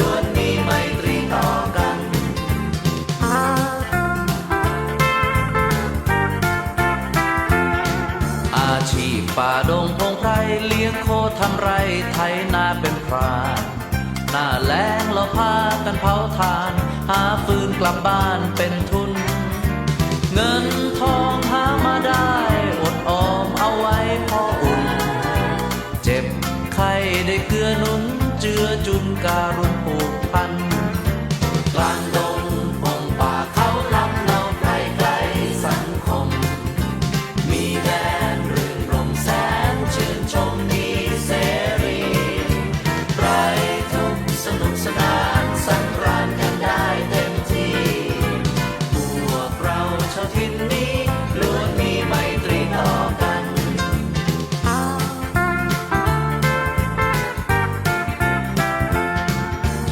ล้วนมีไมตรีต่อกัน อาชีพป่าดงพงไพรเลี้ยงโคทำไรไถนาเป็นพรานหน้าแล้งเราพากันเผาทาน หาฟืนกลับบ้านเป็นทุน ไข้ได้เกื้อหนุนเจือจุนการุณผูกพัน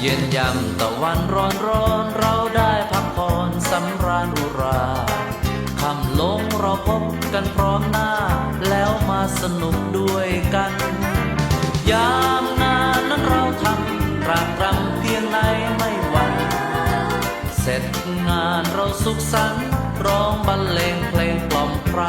เย็นยามตะวันร้อนร้อนเราได้พักผ่อนสำราญอุราคำลงเราพบกันพร้อมหน้า แล้วมาสนุกด้วยกัน ยามงานนั้นเราทำรางรำเพียงไหนไม่หวั่นเสร็จงานเราสุขสันต์ร้องบรรเลงเพลงปลอมใคร